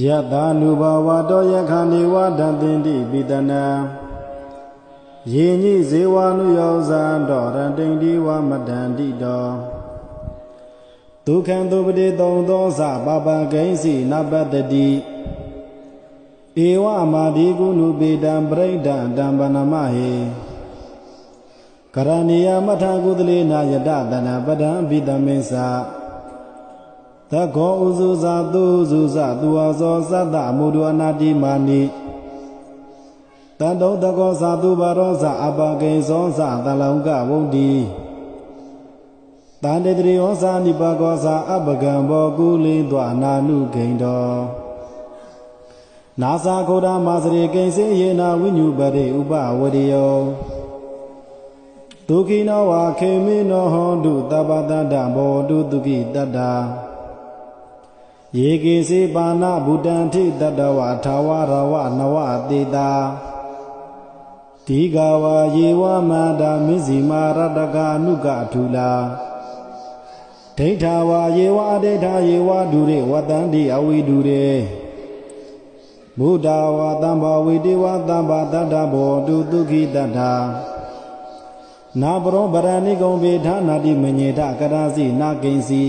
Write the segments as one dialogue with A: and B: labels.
A: ယတာနုဘဝတောယခဏေဝဒန္တင်တိပိတနာယေညိဇေဝနုယောဇံတော်ရတိန်ဒီဝမတန္တိတောဒုက္ခံသုပတိသုံးသောသပပဂိဉ္စီနပတ္တိဧဝမာဒီကုဏုပေတံပရိဒံတံပနမဟေကရဏီယမထကုသလေနာယတတနာပဒံပိတမေသ သခောဥစုဇာသူစုဇသူဝဇောသတ္တမုဒုအနာတိမာနိတန်တုံတကောဇာသူဘာရောဇအပကိဇောဇတလောင်ကဝုန်တိတန်တေတရိယောဇာနိပကောဇာအပကံဘောကုလိတွာနာနုဂိန်တော်နာသာခိုဒမာစရိကိဉ္စေယေနာဝိညုပရိဥပဝရိယောဒုခိနောဝါခေမိနောဟောတုတပ္ပတ္တဘောတုဒုခိတတ္တာ ယေကေစေပါဏဗုတံထိတတဝထာဝရဝနဝတေတာဒီဃဝါယေဝမန္တာမစ္စီမာရတကအနုကထူလာဒိဋ္ဌာဝါယေဝအဒိဋ္ဌာယေဝဒုရေဝတန္တိအဝိဒုရေဘုဒ္ဓဝါတံဘာဝိတေဝတံဘာတတ္တဘောတုဒုခိတတ္ထာနာပရောဗရဏိကုံဘေဌာနာတိမညေထကရာစီနာကိဉ္စီ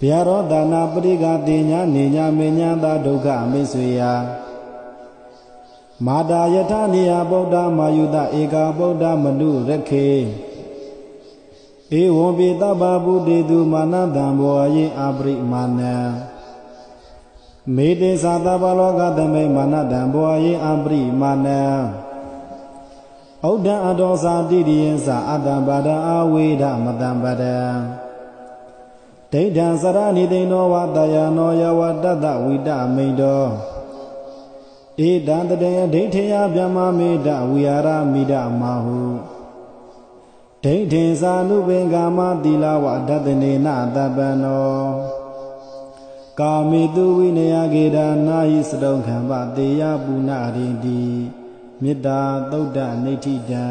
A: ဗျာရောဒါနာပရိကတိညာနေညာမေညာသာဒုက္ခမိဆွေယမာတာယထနိယဗုဒ္ဓမာယုတဧကာဗုဒ္ဓမနုရခေဧဝံပိတဗ္ဗဗုတေတုမာနတံဘောယေအပရိမာနံမေတေသာတဗ္ဗလောကသမိမာနတံဘောယေအပရိမာနံဩဒ္ဒအတောသာတိရိယံသာအတ္တပါဒအာဝေဒမတံပဒံ ဒိဋ္ဌံစရဏိသိဏောဝတယနောယဝတတဝိတမိန်တောဧတံတတေဒိဋ္ဌေယဗျမမေတဝိဟာရမိဒမဟုဒိဋ္ဌိသာနုပင်ကာမသီလဝဒတနေနတပံနောကာမေတုဝိနယကေဒနာဟိစတုံခံပတေယပုဏ္ဏရိတိမေတ္တာသုဒ္ဓနိဋ္ဌိတံ